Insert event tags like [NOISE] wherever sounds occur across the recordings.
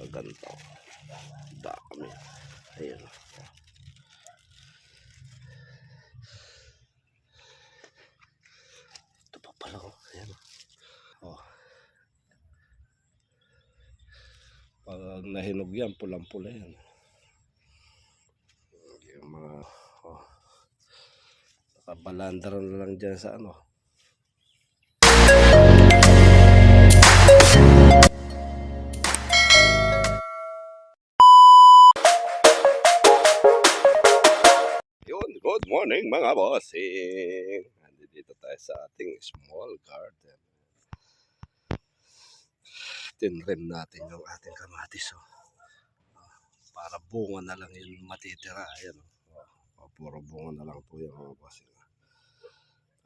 Kaganto. Dami. Ayun. Ito pa pala oh. Ayan. Oh. Pag nahinog yan, pulang-pula yan. Yung mga oh. Nakabalandar na lang dyan sa ano. Good morning mga bossing. Nandito tayo sa ating small garden. Tinrim natin yung ating kamatis. Oh. Para bunga na lang yung matitira. Ayan. Oh. Oh, puro bunga na lang po yung mga bossing.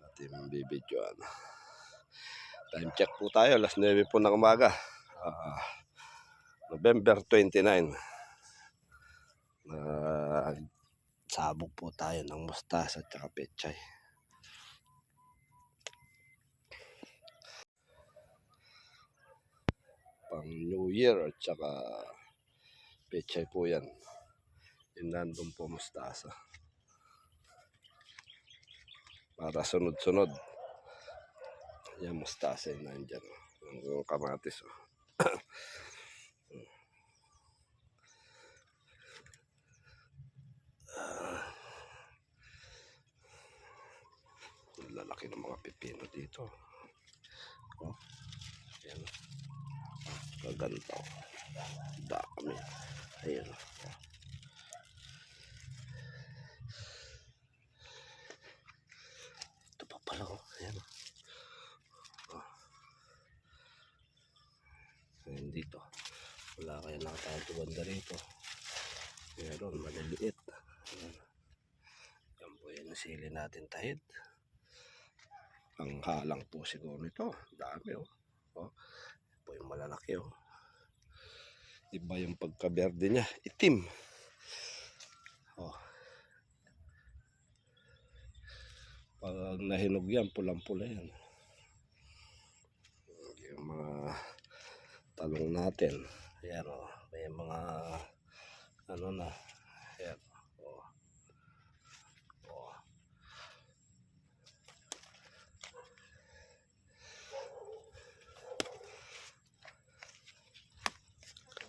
Ating bibidyoan. Time check po tayo. Alas 9 po ng umaga. Ah, November 29. Ah, sabog po tayo ng mustasa at saka pechay. Pang New Year at saka pechay po yan. Yung nandun po mustasa. Para sunod-sunod. Yan mustasa yung nandyan. Yung kamatis. Oh. [COUGHS] lalaki ng mga pipino dito. Oh. Ayan. Kaganto. Dami. Ayan. Ito pa pala oh. Ayan. Oh. Ayan dito. Wala kaya nakatayo banda rito. Meron, maliliit. Ayan. Yan po yung sili natin tahid. Ang halang po siguro nito. Dami oh. oh. Yan po yung malalaki oh. Iba yung pagkaberde niya. Itim. Oh. Pag nahinog yan, pulang-pula yan. Yung mga talong natin. Ayan oh. May mga ano na. Ayan. Oh. Oh.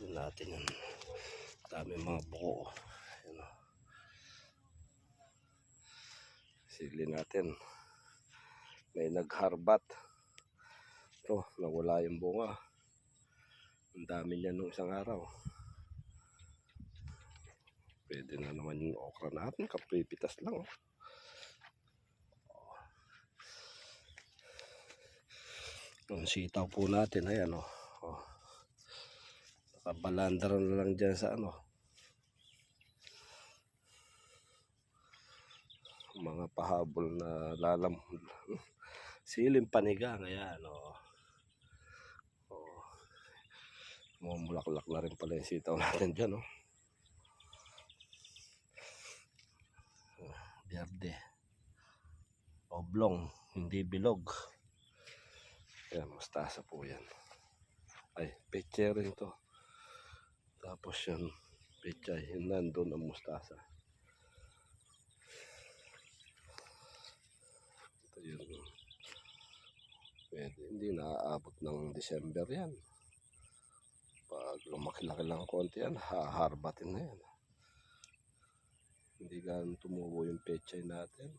Yun natin yun. Dami mga buko. Ayan o. Sili natin. May nagharbat. Ito, nawala yung bunga. Ang dami niya nung isang araw. Pwede na naman yung okra natin. Kapipitas lang. Oh. Ang sitaw po natin. Ayan o. Oh. Nakabalandar na lang dyan sa ano. Mga pahabol na lalam. [LAUGHS] Silim panigang. Ayan o. Oh. Mumulaklak na rin pala yung sitaw [LAUGHS] natin dyan o. Berde. Oblong. Hindi bilog. Ayan, mustasa po yan. Ay, peche rin to. Tapos yan, pechay. Yun nandun ang mustasa. Ito yun. Pwede, hindi naaabot ng December yan. Pag lumaki-laki lang konti yan, haharbatin na yan. Hindi ganun tumubo yung pechay natin.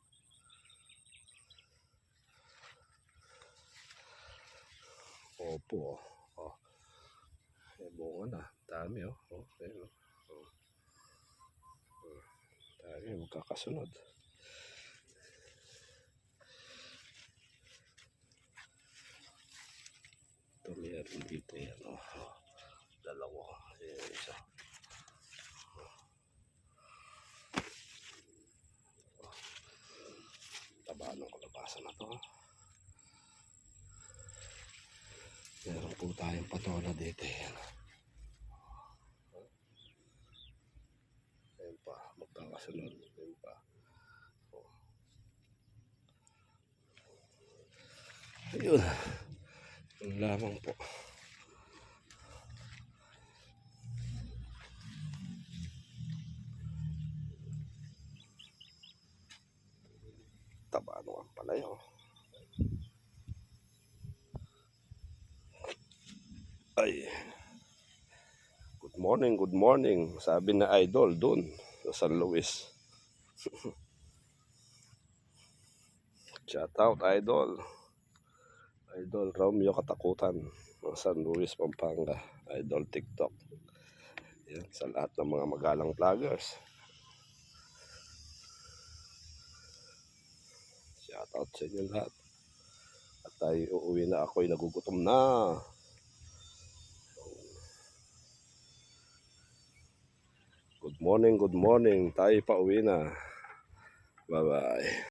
Opo. Oh. Eh, bunga na. Dami oh. Oh, ayun, oh. Oh. Oh. Dami, magkakasunod. Ito meron dito yan. Oh. Oh. Dalawa. Ayan, isa. po tayong patola dito. Eh. Ayan. Pa, magkakasunod. Ayan pa. Oh. Ayun. Yun lamang po. Taba naman pala yun. Ay. Good morning, good morning. Sabi na idol dun sa San Luis. [LAUGHS] Shout out idol. Idol Romeo Katakutan ng San Luis, Pampanga. Idol TikTok. Yan, sa lahat ng mga magalang vloggers. Shout out sa inyo lahat. At tayo uuwi na ako'y nagugutom na. Morning, good morning. Tayo pa uwi na. Bye-bye.